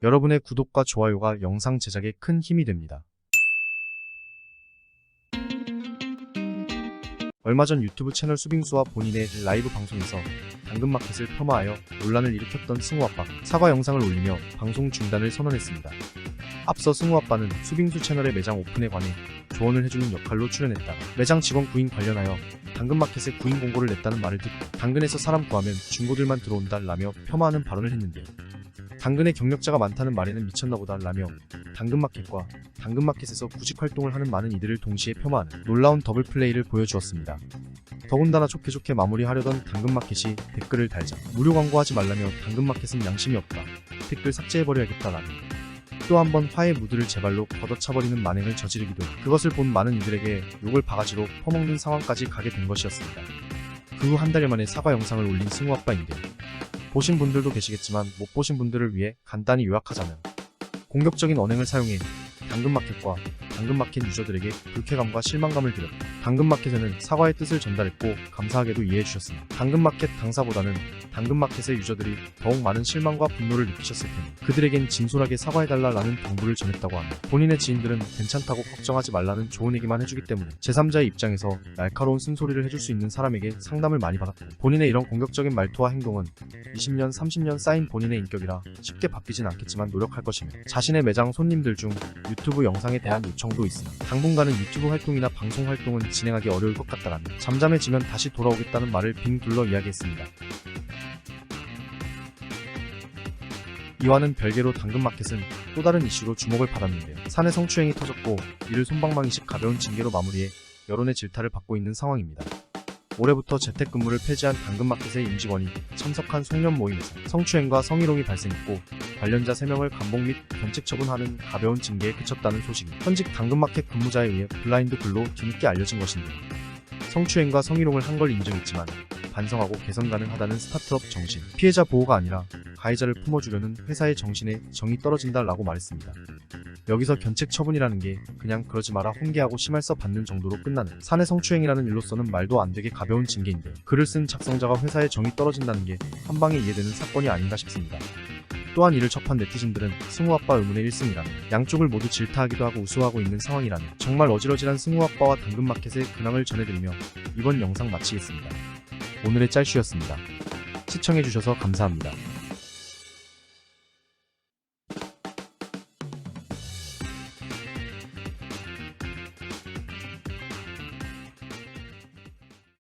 여러분의 구독과 좋아요가 영상 제작에 큰 힘이 됩니다. 얼마 전 유튜브 채널 수빙수와 본인의 라이브 방송에서 당근마켓을 폄하하여 논란을 일으켰던 승우아빠 사과 영상을 올리며 방송 중단을 선언했습니다. 앞서 승우아빠는 수빙수 채널의 매장 오픈에 관해 조언을 해주는 역할로 출연했다가 매장 직원 구인 관련하여 당근마켓에 구인 공고를 냈다는 말을 듣고 당근에서 사람 구하면 중고들만 들어온다 라며 폄하하는 발언을 했는데요. 당근에 경력자가 많다는 말에는 미쳤나보다 라며 당근마켓과 당근마켓에서 구직 활동을 하는 많은 이들을 동시에 폄하하는 놀라운 더블 플레이를 보여주었습니다. 더군다나 좋게 좋게 마무리하려던 당근마켓이 댓글을 달자 무료 광고하지 말라며 당근마켓은 양심이 없다. 댓글 삭제해버려야겠다라며 또한 번 화해 무드를 제 발로 걷어차버리는 만행을 저지르기도 해 그것을 본 많은 이들에게 욕을 바가지로 퍼먹는 상황까지 가게 된 것이었습니다. 그 후 한 달 만에 사과 영상을 올린 승우 아빠인데 보신 분들도 계시겠지만 못 보신 분들을 위해 간단히 요약하자면 공격적인 언행을 사용해 당근마켓과 당근마켓 유저들에게 불쾌감과 실망감을 드렸다. 당근마켓에는 사과의 뜻을 전달했고 감사하게도 이해해 주셨습니다. 당근마켓 당사보다는 당근마켓의 유저들이 더욱 많은 실망과 분노를 느끼셨을 테니 그들에겐 진솔하게 사과해달라라는 당부를 전했다고 하며 본인의 지인들은 괜찮다고 걱정하지 말라는 좋은 얘기만 해주기 때문에 제3자의 입장에서 날카로운 쓴소리를 해줄 수 있는 사람에게 상담을 많이 받았고 본인의 이런 공격적인 말투와 행동은 20년 30년 쌓인 본인의 인격이라 쉽게 바뀌진 않겠지만 노력할 것이며 자신의 매장 손님들 중 유튜브 영상에 대한 요청도 있으나 당분간은 유튜브 활동이나 방송 활동은 진행하기 어려울 것 같다라며 잠잠해지면 다시 돌아오겠다는 말을 빙 둘러 이야기했습니다. 이와는 별개로 당근마켓은 또 다른 이슈로 주목을 받았는데요. 사내 성추행이 터졌고 이를 손방망이식 가벼운 징계로 마무리해 여론의 질타를 받고 있는 상황입니다. 올해부터 재택근무를 폐지한 당근마켓의 임직원이 참석한 송년 모임에서 성추행과 성희롱이 발생했고 관련자 3명을 감봉 및 견책 처분하는 가벼운 징계에 그쳤다는 소식이 현직 당근마켓 근무자에 의해 블라인드 글로 뒤늦게 알려진 것인데 성추행과 성희롱을 한 걸 인정했지만 반성하고 개선 가능하다는 스타트업 정신 피해자 보호가 아니라 가해자를 품어주려는 회사의 정신에 정이 떨어진다 라고 말했습니다. 여기서 견책 처분이라는 게 그냥 그러지 마라 훈계하고 심할서 받는 정도로 끝나는 사내 성추행이라는 일로서는 말도 안 되게 가벼운 징계인데 글을 쓴 작성자가 회사에 정이 떨어진다는 게 한방에 이해되는 사건이 아닌가 싶습니다. 또한 이를 접한 네티즌들은 승우아빠 의문의 1승이라며 양쪽을 모두 질타하기도 하고 우스워하고 있는 상황이라며 정말 어지러지한 승우아빠와 당근마켓의 근황을 전해드리며 이번 영상 마치겠습니다. 오늘의 짤슈였습니다. 시청해주셔서 감사합니다.